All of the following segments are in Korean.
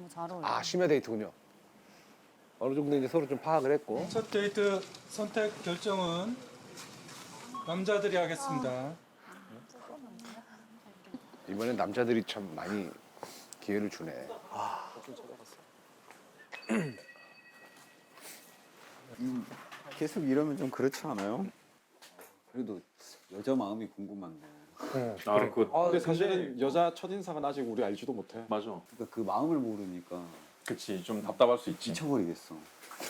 너무 잘 어울려. 아 심야 데이트군요. 어느 정도 이제 서로 좀 파악을 했고 첫 데이트 선택 결정은 남자들이 하겠습니다. 이번엔 남자들이 참 많이 기회를 주네. 계속 이러면 좀 그렇지 않아요? 그래도 여자 마음이 궁금한데. 아, 그 근데 사실은 여자 첫인상은 아직 우리 알지도 못해. 맞아. 그러니까 그 마음을 모르니까 그치 좀 답답할 수 있지. 미쳐버리겠어.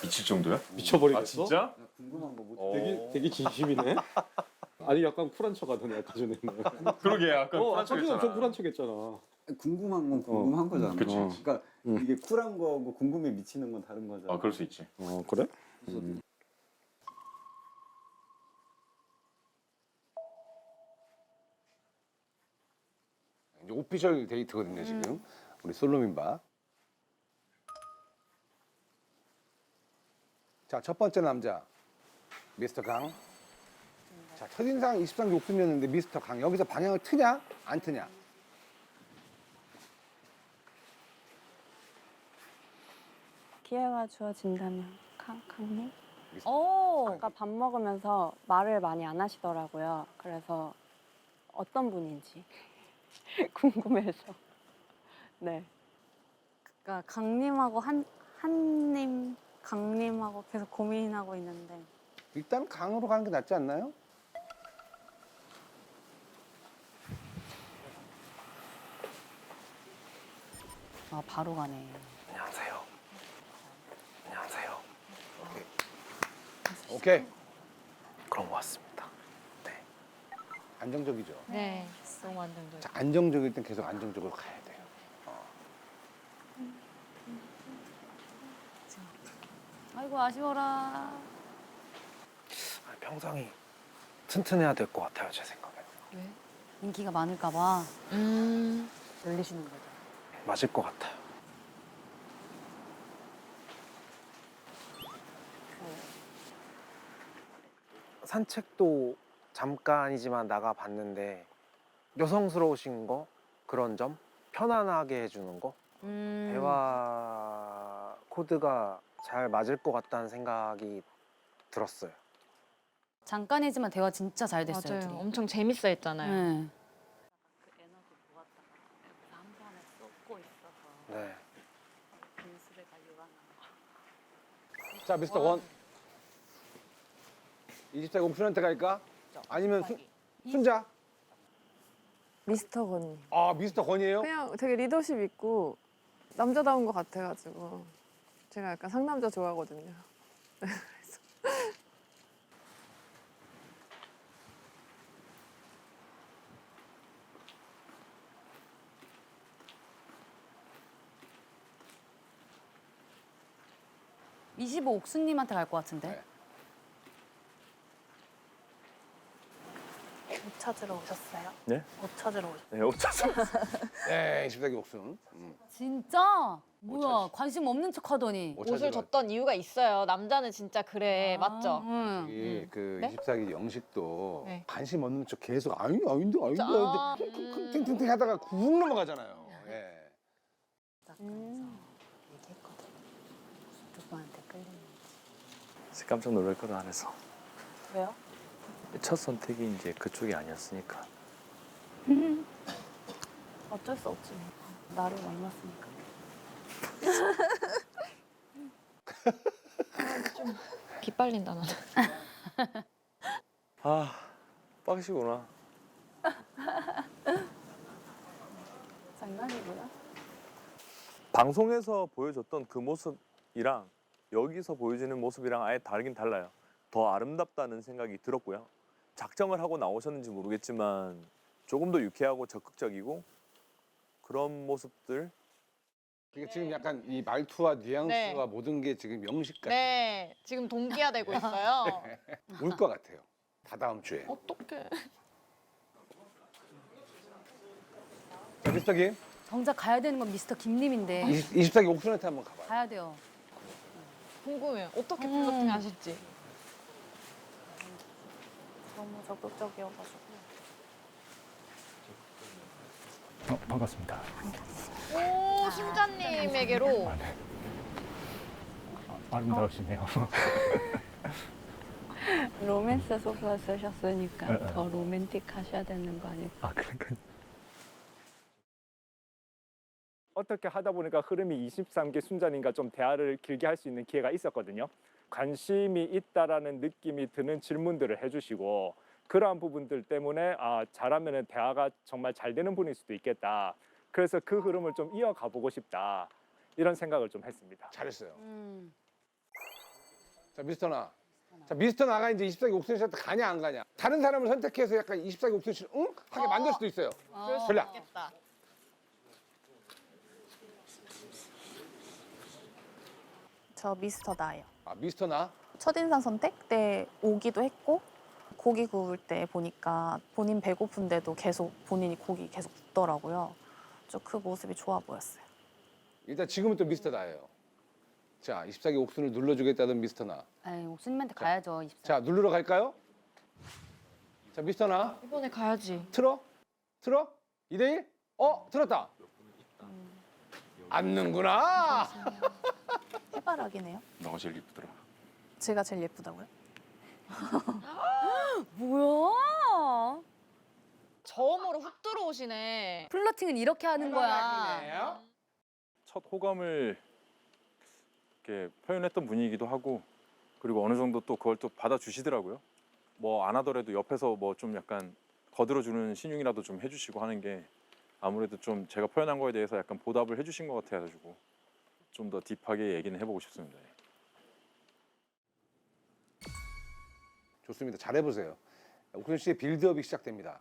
미칠 정도야? 미쳐버리겠어? 아 진짜? 나 궁금한 거 못. 어. 되게 되게 진심이네. 아니 약간 쿨한 척하더니 아까 전에는. 그러게 약간 어, 어, 아까 전에 좀 쿨한 척했잖아. 궁금한 건 궁금한 거잖아. 그치. 그러니까 음. 이게 쿨한 거고 궁금해 미치는 건 다른 거잖아. 아 그럴 수 있지. 어 그래? 이제 오피셜 데이트거든요 지금 우리 솔로민바. 자첫 번째 남자 미스터 강. 자 첫인상 23기 옥순이었는데 미스터 강 여기서 방향을 트냐 안 트냐? 기회가 주어진다면 강, 강님? 오. 아까 밥 먹으면서 말을 많이 안 하시더라고요. 그래서 어떤 분인지 궁금해서. 네. 그러니까 강님하고 한 한님, 강님하고 계속 고민하고 있는데 일단 강으로 가는 게 낫지 않나요? 아 바로 가네. 안녕하세요. 안녕하세요. 오케이. 오케이. 그럼 왔습니다. 네. 안정적이죠. 네, 너무 안정적. 자, 안정적일 땐 계속 안정적으로 가야 돼요. 아이고 아쉬워라. 평상이 튼튼해야 될 것 같아요, 제 생각에. 왜? 인기가 많을까 봐 음, 열리시는 거죠. 맞을 것 같아요. 산책도 잠깐이지만 나가 봤는데 여성스러우신 거 그런 점 편안하게 해주는 거 음. 대화 코드가 잘 맞을 것 같다는 생각이 들었어요. 잠깐이지만 대화 진짜 잘 됐어요. 맞아요. 둘이. 엄청 재밌어 했잖아요. 네. 네. 자, 미스터 원. 24기 옥순한테 갈까? 아니면 순, 순자? 미스터 건님. 아, 미스터 건이에요? 그냥 되게 리더십 있고 남자다운 것 같아가지고 제가 약간 상남자 좋아하거든요. 그래서 이십오 옥수님한테 갈 것 같은데. 네. 옷 찾으러 오셨어요? 네? 옷 찾으러 오셨어요? 네, 어쩌서. 네, 24기 옥순. 음. 진짜? 뭐야. 관심 없는 척하더니. 옷 옷을 찾으러 줬던 이유가 있어요. 남자는 진짜 그래, 아, 맞죠? 응. 이그 네? 24기 영식도 네. 관심 없는 척 계속 아니 아닌데 아닌데 아, 아닌데 쿵쿵쿵 팅팅팅 하다가 굽 넘어가잖아요. 예. 음. 얘기했거든. 누구한테 끌리는지. 깜짝 놀랄 거는 안 해서 왜요? 첫 선택이 이제 그쪽이 아니었으니까 어쩔 수 없지. 뭐. 나를 만났으니까. 기빨린다, 나는. 아 빡시구나 장난이고요. 방송에서 보여줬던 그 모습이랑 여기서 보여지는 모습이랑 아예 다르긴 달라요 더 아름답다는 생각이 들었고요 작정을 하고 나오셨는지 모르겠지만 조금 더 유쾌하고 적극적이고 그런 모습들 그러니까 지금 약간 이 말투와 뉘앙스와 네. 모든 게 지금 영식 같아. 네, 지금 동기화되고 있어요. 울 것 같아요. 다다음 주에. 어떡해. 자, 미스터기 정작 가야 되는 건 미스터 김님인데 20, 24기 옥순한테 한번 가봐요. 가야 돼요. 궁금해요. 어떻게 음. 플러팅 하실지. 너무 적극적이어가지고. 어, 반갑습니다. 오, 또 순자님에게로 아름다우시네요. 로맨스 소설 쓰셨으니까 네, 더 로맨틱 하셔야 되는 거 아닐까? 아 그러니까 어떻게 하다 보니까 흐름이 23기 순자님과 좀 대화를 길게 할 수 있는 기회가 있었거든요. 관심이 있다라는 느낌이 드는 질문들을 해주시고 그러한 부분들 때문에 아 잘하면 대화가 정말 잘 되는 분일 수도 있겠다. 그래서 그 흐름을 좀 이어가 보고 싶다. 이런 생각을 좀 했습니다. 잘했어요. 음. 자, 미스터 나. 자, 미스터 나가 이제 24기 옥순 씨한테 가냐 안 가냐. 다른 사람을 선택해서 약간 24기 옥순 씨를 응? 하게 만들 수도 있어요. 어. 전략. 있겠다. 저 미스터 나예요. 아, 미스터 나. 첫인상 선택 때 오기도 했고 고기 구울 때 보니까 본인 배고픈데도 계속 본인이 고기 계속 굽더라고요. 저그 모습이 좋아 보였어요. 일단 지금은 또 미스터 나예요. 자, 24기 옥순을 눌러주겠다던 미스터 나. 에이, 옥수님한테 가야죠. 24. 자, 누르러 갈까요? 자, 미스터 나. 이번에 가야지. 틀어? 틀어? 2대1? 어, 틀었다. 앉는구나. 해바라기네요. 너가 제일 이쁘더라. 제가 제일 예쁘다고요? 뭐야? 저음으로 훅 들어오시네. 플러팅은 이렇게 하는 거야. 해바라기네요. 첫 호감을 이렇게 표현했던 분이기도 하고 그리고 어느 정도 또 그걸 또 받아주시더라고요. 뭐 안 하더라도 옆에서 뭐 좀 약간 거들어주는 신용이라도 좀 해주시고 하는 게 아무래도 좀 제가 표현한 거에 대해서 약간 보답을 해주신 것 같아가지고 좀 더 딥하게 얘기는 해보고 싶습니다. 좋습니다. 잘 해보세요. 옥순 씨의 빌드업이 시작됩니다.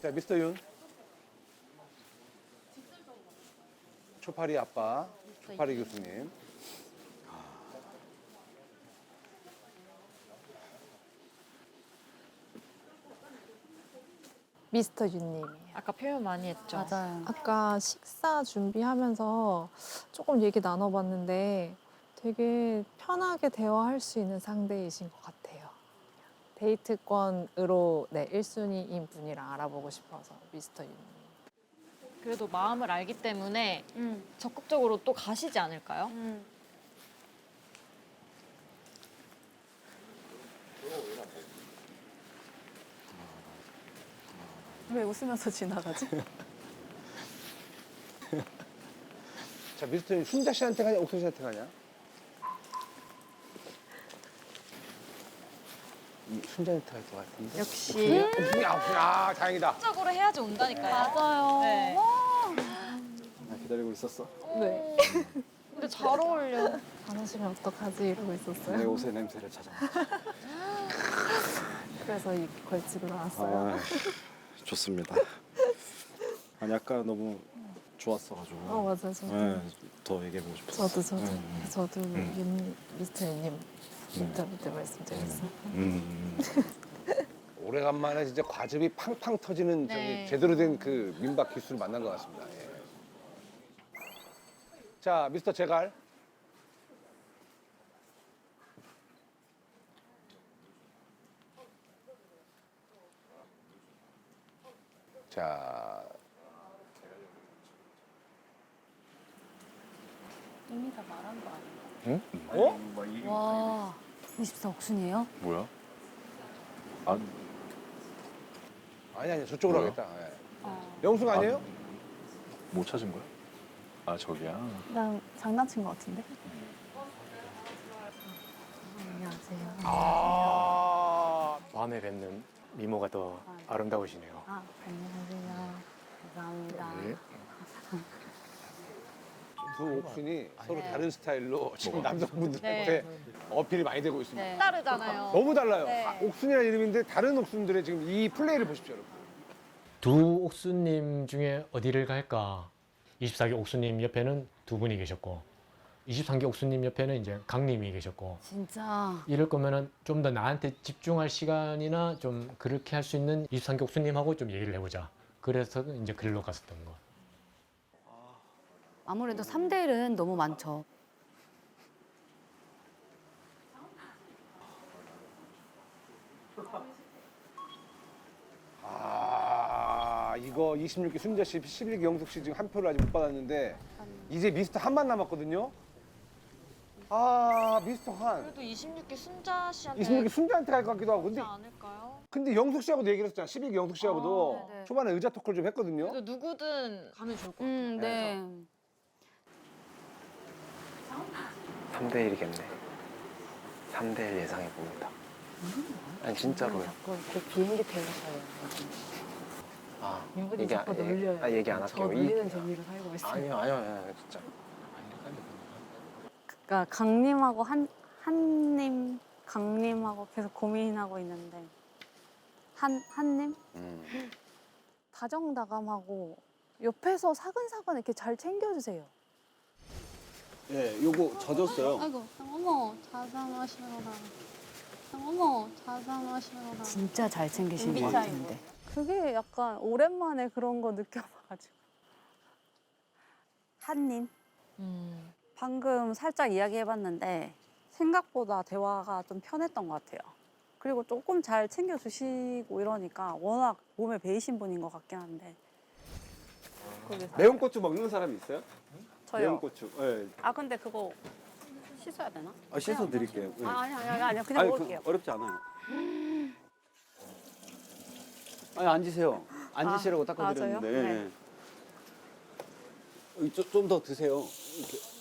자, 미스터 윤. 초파리 아빠, 초파리 교수님. 미스터 윤님이에요. 아까 표현 많이 했죠. 맞아요. 아까 식사 준비하면서 조금 얘기 나눠봤는데 되게 편하게 대화할 수 있는 상대이신 것 같아요. 데이트권으로 네, 1순위인 분이랑 알아보고 싶어서 미스터 윤님. 그래도 마음을 알기 때문에 음. 적극적으로 또 가시지 않을까요? 음. 왜 웃으면서 지나가지? 자, 미스터 윤 순자 씨한테 가냐, 옥순 씨한테 가냐? 이 순자한테 갈 것 같은데. 역시 옥순이 아, 옥순이 아, 다행이다. 적극적으로 해야지 온다니까요. 맞아요. 네. 나 기다리고 있었어. 네. 근데 잘 어울려. 안 하시면 어떡하지 이러고 있었어요. 내 옷의 냄새를 찾아. 그래서 이 걸치고 나왔어요. 아, 좋습니다. 아니 아까 너무 좋았어가지고. 어 맞아요. 저도, 네, 더 얘기해보고 싶었어. 저도 저도 음, 저도 음. 윤, 미스터 윤님 인터뷰 때 말씀드렸어요. 음, 오래간만에 진짜 과즙이 팡팡 터지는 네. 저기 제대로 된 그 민박 기수를 만난 것 같습니다. 예. 자, 미스터 제갈. 자, 이미 다 말한 거 아니야? 어? 와, 24 옥순이에요? 뭐야? 아, 아니 아니 저쪽으로 뭐야? 하겠다. 예. 어. 영숙 아니에요? 못 찾은 거야? 아 저기야. 난 장난친 것 같은데? 안녕하세요. 아, 마음에 뵙는 미모가 더 아름다우시네요. 아, 안녕하세요. 감사합니다. 두 옥순이 서로 네. 다른 스타일로 지금? 남성분들한테 어필이 많이 되고 있습니다. 네. 다르잖아요. 너무 달라요. 네. 아, 옥순이라는 이름인데 다른 옥순들의 지금 이 플레이를 보십시오, 여러분. 두 옥수님 중에 어디를 갈까? 24기 옥수님 옆에는 두 분이 계셨고 23기 옥수님 옆에는 이제 강님이 계셨고 진짜. 이럴 거면은 좀 더 나한테 집중할 시간이나 좀 그렇게 할 수 있는 23기 옥수님하고 좀 얘기를 해보자. 그래서 이제 글로 갔었던 거. 아무래도 3대 1은 너무 많죠. 아, 이거 26기 순자 씨, 11기 영숙 씨 지금 한 표를 아직 못 받았는데 이제 미스터 한만 남았거든요. 아 미스터 한. 그래도 26기 순자 씨한테 26기 순자한테 갈 것 같기도 하고 근데 않을까요? 근데 영숙 씨하고도 얘기를 했었잖아. 12기 영숙 씨하고도 아, 네네. 초반에 의자 토크를 좀 했거든요. 그래도 누구든 가면 좋을 것 같아요. 음, 네. 3대 1이겠네. 3대 1 예상해 봅니다. 아니 진짜로요. 그 비행기 태우셔요. 아 안- 자꾸 얘기- 놀려요. 아, 얘기 안저 할게요. 이- 놀리는 재미로 살고 있어요. 아니요 아니요 아니요 진짜. 그러니까 강님하고 한 한님, 강님하고 계속 고민하고 있는데 한 한님 다정다감하고 옆에서 사근사근 이렇게 잘 챙겨주세요. 예, 요거 젖었어요. 아이고, 어머 자상하시로라. 어머 자상하시로라. 진짜 잘 챙기시는 것 같은데. 그게 약간 오랜만에 그런 거 느껴봐가지고. 한님, 음. 방금 살짝 이야기해봤는데 생각보다 대화가 좀 편했던 것 같아요. 그리고 조금 잘 챙겨주시고 이러니까 워낙 몸에 배이신 분인 것 같긴 한데. 매운 고추 먹는 사람 있어요? 저요. 매운 고추. 예. 아 근데 그거 씻어야 되나? 아, 씻어 드릴게요. 예. 아 아니 아니 아니 그냥 아니, 먹을게요. 그, 어렵지 않아요. 아니 앉으세요. 앉으시라고 아, 닦아드렸는데. 아? 네. 좀더 드세요. 이렇게.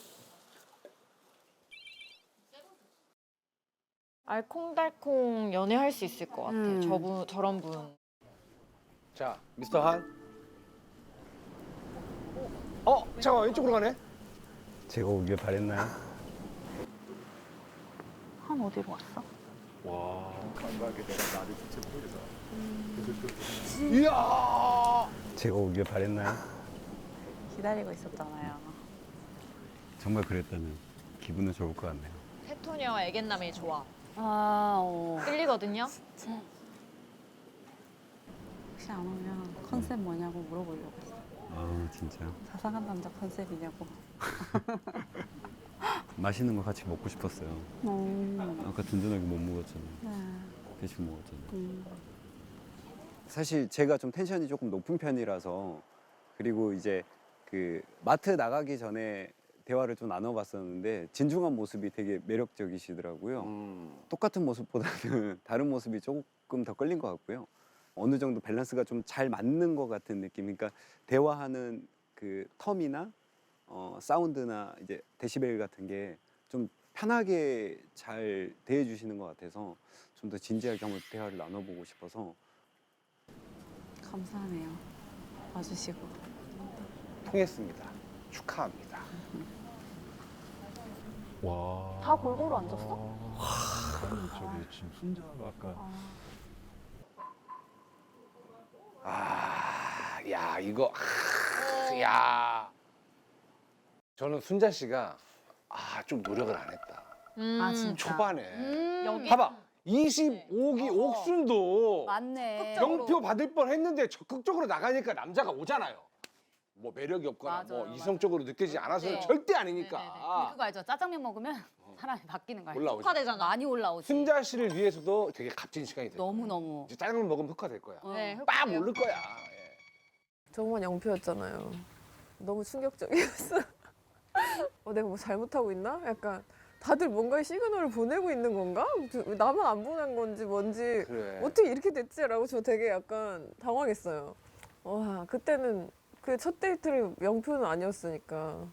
알콩달콩 연애할 수 있을 것 같아요. 음. 저분 저런 분. 자 미스터 한. 어 잠깐 왼쪽으로 가네. 제가 오길 바랬나요? 한 어디로 왔어? 와. 이야. 제가 오길 바랬나요? 기다리고 있었잖아요. 정말 그랬다면 기분은 좋을 것 같네요. 페토니아와 애견남이 좋아. 아, 어. 끌리거든요. 혹시 안 오면 컨셉 뭐냐고 물어보려고 했어. 아 진짜 자상한 남자 컨셉이냐고. 맛있는 거 같이 먹고 싶었어요. 음. 아까 든든하게 못 먹었잖아 요. 네. 대충 먹었잖아 요. 음. 사실 제가 좀 텐션이 조금 높은 편이라서 그리고 이제 그 마트 나가기 전에 대화를 좀 나눠봤었는데 진중한 모습이 되게 매력적이시더라고요. 음. 똑같은 모습보다는 다른 모습이 조금 더 끌린 것 같고요. 어느 정도 밸런스가 좀 잘 맞는 것 같은 느낌. 그러니까 대화하는 그 텀이나 어, 사운드나 이제 데시벨 같은 게 좀 편하게 잘 대해주시는 것 같아서 좀 더 진지하게 한번 대화를 나눠보고 싶어서 감사하네요. 와주시고. 통했습니다. 축하합니다. 와. 다 골고루 앉았어? 와. 저기 지금 순자가 아까 아, 야 이거, 아, 야. 저는 순자 씨가 아 좀 노력을 안 했다. 음. 아, 진짜. 초반에. 음. 여기 봐봐. 25기 어. 옥순도 맞네. 영표 받을 뻔 했는데 적극적으로 나가니까 남자가 오잖아요. 뭐 매력이 없거나 맞아요, 뭐 맞아요. 이성적으로 느껴지지 않아서는 네. 절대 네네네. 아니니까. 그거 알죠? 짜장면 먹으면 사람이 바뀌는 거 알죠? 올라오죠. 흑화되잖아. 많이 올라오지. 순자 씨를 위해서도 되게 값진 시간이 돼. 너무 너무. 이제 짜장면 먹으면 흑화될 거야. 어. 네, 빡 흑화돼요. 오를 거야. 예. 정말 영표였잖아요. 너무 충격적이었어. 어, 내가 뭐 잘못하고 있나? 약간 다들 뭔가 시그널을 보내고 있는 건가? 저- 나만 안 보낸 건지 뭔지 그래. 어떻게 이렇게 됐지라고 저 되게 약간 당황했어요. 와 그때는 그 첫 데이트를 영표는 아니었으니까.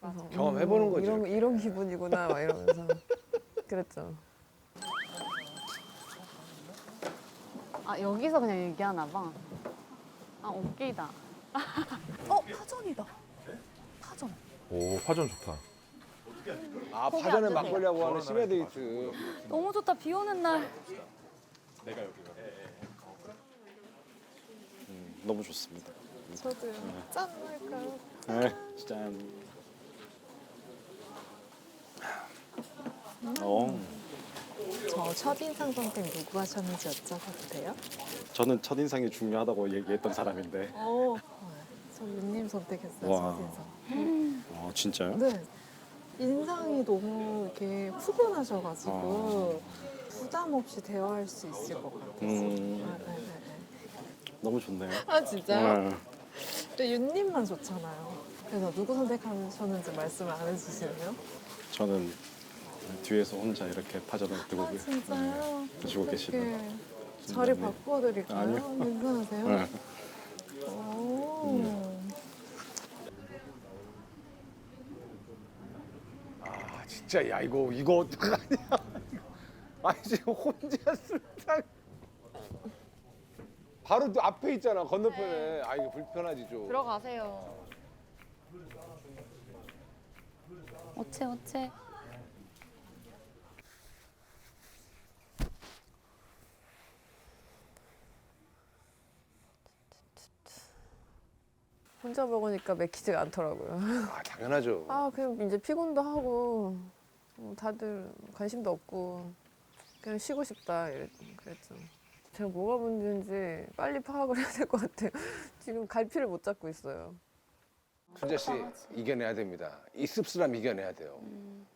그래서, 경험해보는 거지, 이런 이렇게. 이런 기분이구나 막 이러면서 그랬죠. 아, 여기서 그냥 얘기하나 봐. 아, 웃기다. 어, 파전이다. 파전. 오 화전 좋다. 아 거기 파전에 앉으세요. 막걸리하고 하는 심야 데이트. 너무 좋다. 비 오는 날. 내가 여기가. 음, 너무 좋습니다. 저도요. 짠 할까요? 네, 짠. 어, 저 첫인상 선택 누구 하셨는지 여쭤봐도 돼요? 저는 첫인상이 중요하다고 얘기했던 사람인데. 어. 저 윤님 선택했어요, 와. 첫인상. 아, 진짜요? 네. 인상이 너무 이렇게 푸근하셔가지고 부담 없이 대화할 수 있을 것 같아요. 음. 아, 네, 네, 네. 너무 좋네요. 아 진짜요? 네. 또 윤님만 좋잖아요. 그래서 누구 선택하셨는지 말씀을 안 해주시네요. 저는 뒤에서 혼자 이렇게 파전을 뜨고 아 진짜요? 네, 드시고 계시는. 어떡해. 자리. 바꿔드릴까요? 아니요. 괜찮으세요? 네. 오. 아 진짜 야 이거 이거 어떡하냐? 아니 지금 혼자 술상 바로 또 앞에 있잖아 건너편에. 아 이거 불편하지 좀. 들어가세요. 어째 어째. 혼자 먹으니까 맥히지가 않더라고요. 아 당연하죠. 아 그냥 이제 피곤도 하고 뭐 다들 관심도 없고 그냥 쉬고 싶다 이랬, 그랬죠. 제가 뭐가 문제인지 빨리 파악을 해야 될 것 같아요. 지금 갈피를 못 잡고 있어요. 순자 씨 이겨내야 됩니다. 이 씁쓸함 이겨내야 돼요. 음.